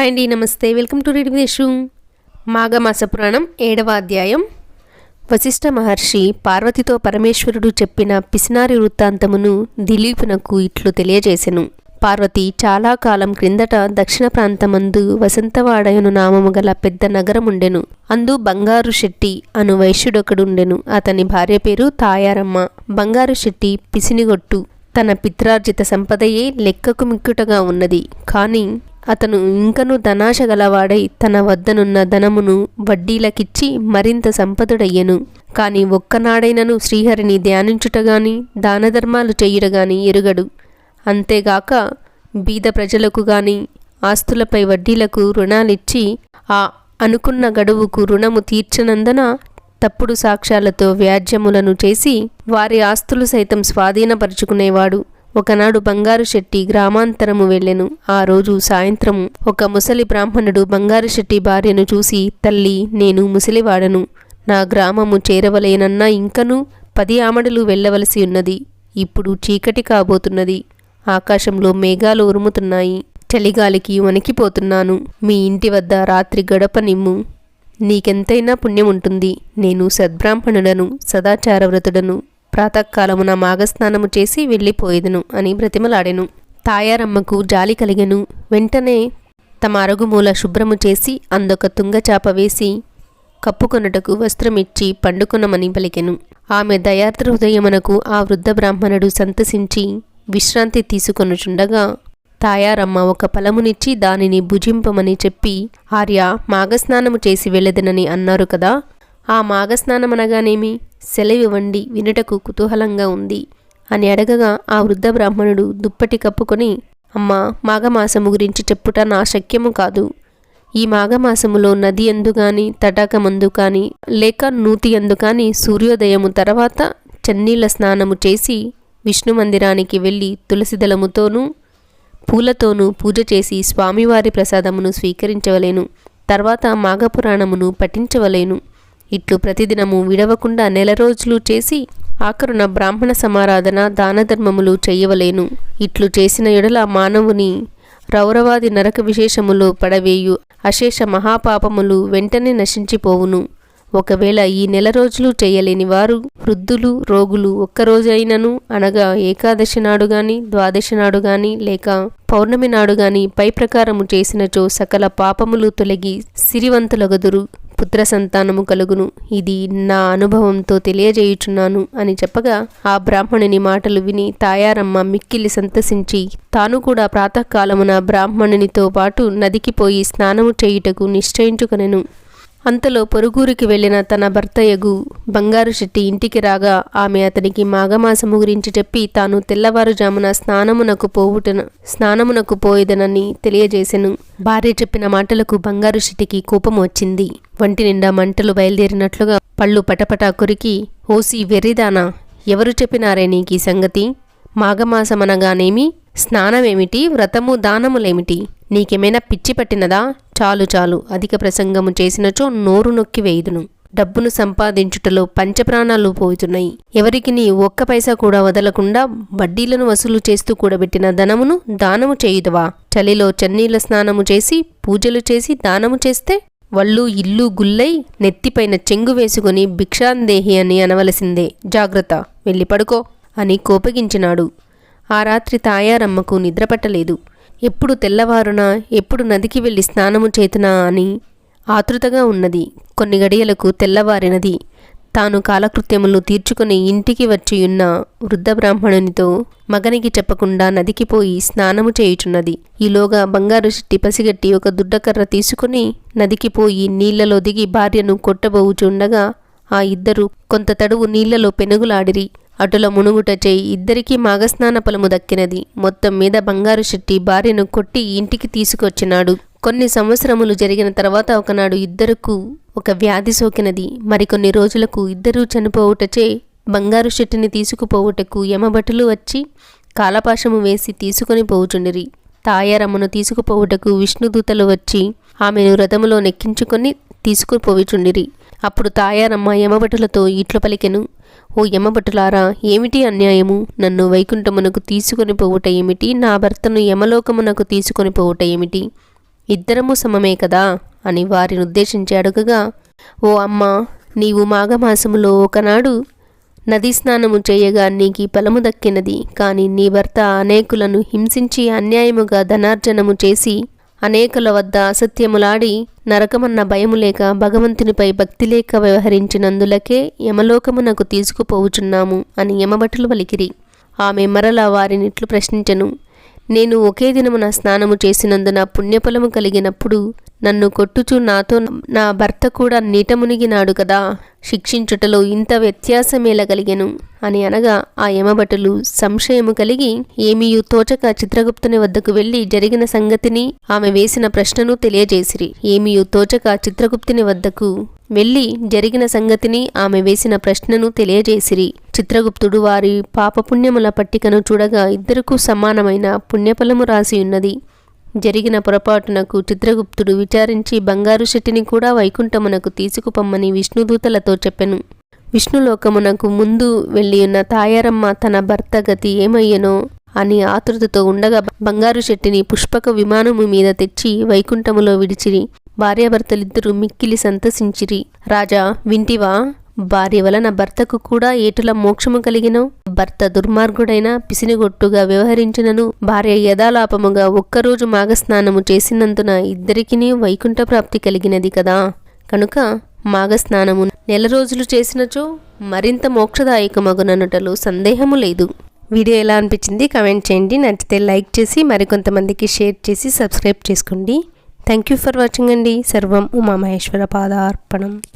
Hi అండి నమస్తే. Welcome to red విదేశు మాఘమాస పురాణం ఏడవ అధ్యాయం. వశిష్ఠ మహర్షి పార్వతితో పరమేశ్వరుడు చెప్పిన పిసినారి వృత్తాంతమును దిలీపునకు ఇట్లు తెలియజేసెను. పార్వతి చాలా కాలం క్రిందట దక్షిణ ప్రాంతమందు వసంతవాడయను నామము గల పెద్ద నగరముండెను. అందు బంగారు శెట్టి అను వైశ్యుడొకడుండెను. అతని భార్య పేరు తాయారమ్మ. బంగారు శెట్టి పిసినిగొట్టు. తన పిత్రార్జిత సంపదయే లెక్కకు మిక్కుటగా ఉన్నది. కానీ అతను ఇంకను ధనాశ గలవాడై తన వద్దనున్న ధనమును వడ్డీలకిచ్చి మరింత సంపదుడయ్యెను. కాని ఒక్కనాడైనను శ్రీహరిని ధ్యానించుటగాని దానధర్మాలు చేయుటగాని ఎరుగడు. అంతేగాక బీద ప్రజలకు గాని ఆస్తులపై వడ్డీలకు రుణాలిచ్చి ఆ అనుకున్న గడువుకు రుణము తీర్చనందున తప్పుడు సాక్ష్యాలతో వ్యాజ్యములను చేసి వారి ఆస్తులు సైతం స్వాధీనపరుచుకునేవాడు. ఒకనాడు బంగారు శెట్టి గ్రామాంతరము వెళ్ళెను. ఆ రోజు సాయంత్రం ఒక ముసలి బ్రాహ్మణుడు బంగారు శెట్టి భార్యను చూసి తల్లి నేను ముసలివాడను. నా గ్రామము చేరవలేనన్నా ఇంకను పది ఆమడలు వెళ్ళవలసి ఉన్నది. ఇప్పుడు చీకటి కాబోతున్నది. ఆకాశంలో మేఘాలు ఉరుముతున్నాయి. చలిగాలికి వణికిపోతున్నాను. మీ ఇంటి వద్ద రాత్రి గడప నిమ్ము. నీకెంతైనా పుణ్యం ఉంటుంది నేను సద్బ్రాహ్మణుడను సదాచారవ్రతుడను. ప్రాతకాలమున మాఘస్నానము చేసి వెళ్ళిపోయేదను అని బ్రతిమలాడెను. తాయారమ్మకు జాలి కలిగెను. వెంటనే తమ అరుగుమూల శుభ్రము చేసి అందొక తుంగచాప వేసి కప్పుకొనుటకు వస్త్రమిచ్చి పండుకొనమని పలికెను ఆమె దయార్ద్ర హృదయమునకు ఆ వృద్ధ బ్రాహ్మణుడు సంతసించి విశ్రాంతి తీసుకొనుచుండగా తాయారమ్మ ఒక ఫలమునిచ్చి దానిని భుజింపమని చెప్పి ఆర్య మాఘస్నానము చేసి వెళ్ళదనని అన్నారు కదా ఆ మాఘస్నానమనగానేమి? సెలవివ్వండి వినుటకు కుతూహలంగా ఉంది అని అడగగా ఆ వృద్ధ బ్రాహ్మణుడు దుప్పటి కప్పుకొని అమ్మా మాఘమాసము గురించి చెప్పుట నా శక్యము కాదు. ఈ మాఘమాసములో నది ఎందు గాని తటాకమందు కాని లేక నూతి ఎందు కానీ సూర్యోదయము తర్వాత చన్నీళ్ళ స్నానము చేసి విష్ణు మందిరానికి వెళ్ళి తులసిదళముతోనూ పూలతోనూ పూజ చేసి స్వామివారి ప్రసాదమును స్వీకరించవలేను. తర్వాత మాఘపురాణమును పఠించవలేను. ఇట్లు ప్రతిదినము విడవకుండా నెల రోజులు చేసి ఆఖరున బ్రాహ్మణ సమారాధన దానధర్మములు చేయవలేను. ఇట్లు చేసిన ఎడల మానవుని రౌరవాది నరక విశేషములు పడవేయు అశేష మహాపాపములు వెంటనే నశించిపోవును. ఒకవేళ ఈ నెల రోజులు చేయలేని వారు వృద్ధులు రోగులు ఒక్కరోజైనను అనగా ఏకాదశి నాడు గాని ద్వాదశి నాడు గాని లేక పౌర్ణమి నాడు గాని పై ప్రకారము చేసినచో సకల పాపములు తొలగి సిరివంతులగదురు. పుత్ర సంతానము కలుగును. ఇది నా అనుభవంతో తెలియజేయుచున్నాను అని చెప్పగా ఆ బ్రాహ్మణుని మాటలు విని తాయారమ్మ మిక్కిలి సంతసించి తాను కూడా ప్రాతకాలమున బ్రాహ్మణునితో పాటు నదికి పోయి స్నానము చేయుటకు నిశ్చయించుకొనెను. అంతలో పొరుగురికి వెళ్ళిన తన భర్తయగు బంగారు శెట్టి ఇంటికి రాగా ఆమె అతనికి మాఘమాసము గురించి చెప్పి తాను తెల్లవారుజామున స్నానమునకు పోవుటను స్నానమునకు పోయేదనని తెలియజేసెను. భార్య చెప్పిన మాటలకు బంగారు శెట్టికి కోపం వచ్చింది. వంటి నిండా మంటలు బయలుదేరినట్లుగా పళ్ళు పటపటా కొరికి ఓసి వెర్రిదానా ఎవరు చెప్పినారే నీకీ సంగతి? మాఘమాసమనగానేమి? స్నానమేమిటి? వ్రతము దానములేమిటి? నీకేమైనా పిచ్చి పట్టినదా? చాలు చాలు. అధిక ప్రసంగము చేసినచో నోరు నొక్కి వేయుదును. డబ్బును సంపాదించుటలో పంచప్రాణాలు పోతున్నాయి ఎవరికి నీ ఒక్క పైసా కూడా వదలకుండా వడ్డీలను వసూలు చేస్తూ కూడబెట్టిన ధనమును దానము చేయుదవా? చలిలో చన్నీళ్ళ స్నానము చేసి పూజలు చేసి దానము చేస్తే వళ్ళు ఇల్లు గుల్లై నెత్తిపైన చెంగు వేసుకుని భిక్షాందేహి అని అనవలసిందే. జాగ్రత్త. వెళ్ళి పడుకో అని కోపగించినాడు. ఆ రాత్రి తాయారమ్మకు నిద్రపట్టలేదు. ఎప్పుడు తెల్లవారున ఎప్పుడు నదికి వెళ్ళి స్నానము చేతునా అని ఆతృతగా ఉన్నది. కొన్ని గడియలకు తెల్లవారినది. తాను కాలకృత్యములు తీర్చుకుని ఇంటికి వచ్చియున్న వృద్ధ బ్రాహ్మణునితో మగనికి చెప్పకుండా నదికి పోయి స్నానము చేయుచున్నది. ఈలోగా బంగారు శెట్టి పసిగట్టి ఒక దుడ్డకర్ర తీసుకుని నదికి పోయి నీళ్ళలో దిగి భార్యను కొట్టబోవుచుండగా ఆ ఇద్దరు కొంత తడువు నీళ్ళలో పెనుగులాడిరి. అటుల మునుగుట చేయి ఇద్దరికీ మాఘస్నాన ఫలము దక్కినది. మొత్తం మీద బంగారు శెట్టి భార్యను కొట్టి ఇంటికి తీసుకొచ్చినాడు. కొన్ని సంవత్సరములు జరిగిన తర్వాత ఒకనాడు ఇద్దరుకు ఒక వ్యాధి సోకినది. మరికొన్ని రోజులకు ఇద్దరూ చనిపోవుటచే బంగారు శెట్టిని తీసుకుపోవుటకు యమభటులు వచ్చి కాలపాశము వేసి తీసుకొని పోవుచుండిరి. తాయారమ్మను తీసుకుపోవుటకు విష్ణుదూతలు వచ్చి ఆమెను రథములో నెక్కించుకొని తీసుకుపోవుచుండిరి. అప్పుడు తాయారమ్మ యమభటులతో ఇట్లు పలికెను. ఓ యమభటులారా ఏమిటి అన్యాయము? నన్ను వైకుంఠమునకు తీసుకొని పోవుట ఏమిటి? నా భర్తను యమలోకమునకు తీసుకొని పోవుట ఏమిటి? ఇద్దరము సమమే కదా? అని వారిని ఉద్దేశించి అడుగగా ఓ అమ్మ నీవు మాఘమాసములో ఒకనాడు నదీ స్నానము చేయగా నీకి ఫలము దక్కినది. కాని నీ భర్త అనేకులను హింసించి అన్యాయముగా ధనార్జనము చేసి అనేకుల వద్ద అసత్యములాడి నరకమన్న భయము లేక భగవంతునిపై భక్తి లేక వ్యవహరించినందులకే యమలోకమునకు తీసుకుపోవుచున్నాము అని యమభటులు పలికిరి. ఆమె మరలా వారినిట్లు ప్రశ్నించను. నేను ఒకే దినమున స్నానము చేసినందున పుణ్యఫలము కలిగినప్పుడు నన్ను కొట్టుచు నాతో నా భర్త కూడా నీట మునిగినాడు కదా. శిక్షించుటలో ఇంత వ్యత్యాసమేలా కలిగెను? అని అనగా ఆ యమభటులు సంశయము కలిగి ఏమీయు తోచక చిత్రగుప్తుని వద్దకు వెళ్ళి జరిగిన సంగతిని ఆమె వేసిన ప్రశ్నను తెలియజేసిరి. ఏమీయు తోచక చిత్రగుప్తుని వద్దకు వెళ్ళి జరిగిన సంగతిని ఆమె వేసిన ప్రశ్నను తెలియజేసిరి. చిత్రగుప్తుడు వారి పాపపుణ్యముల పట్టికను చూడగా ఇద్దరుకు సమానమైన పుణ్యఫలము రాసి ఉన్నది. జరిగిన పొరపాటునకు చిత్రగుప్తుడు విచారించి బంగారు శెట్టిని కూడా వైకుంఠమునకు తీసుకుపమ్మని విష్ణుదూతలతో చెప్పెను. విష్ణులోకమునకు ముందు వెళ్ళియున్న తాయారమ్మ తన భర్త గతి ఏమయ్యనో అని ఆతృతతో ఉండగా బంగారు శెట్టిని పుష్పక విమానము మీద తెచ్చి వైకుంఠములో విడిచిరి. భార్యాభర్తలిద్దరూ మిక్కిలి సంతసించిరి. రాజా వింటివా? భార్య వలన భర్తకు కూడా ఏటుల మోక్షము కలిగినవు. భర్త దుర్మార్గుడైన పిసినిగొట్టుగా వ్యవహరించినను. భార్య యథాలాపముగా ఒక్కరోజు మాఘస్నానము చేసినందున ఇద్దరికిని వైకుంఠ ప్రాప్తి కలిగినది కదా. కనుక మాఘస్నానము నెల రోజులు చేసినచో మరింత మోక్షదాయకమగుననుటలో సందేహము లేదు. వీడియో ఎలా అనిపించింది కమెంట్ చేయండి. నచ్చితే లైక్ చేసి మరికొంతమందికి షేర్ చేసి సబ్స్క్రైబ్ చేసుకోండి. థ్యాంక్ యూ ఫర్ వాచింగ్ అండి. సర్వం ఉమామహేశ్వర పాదార్పణం.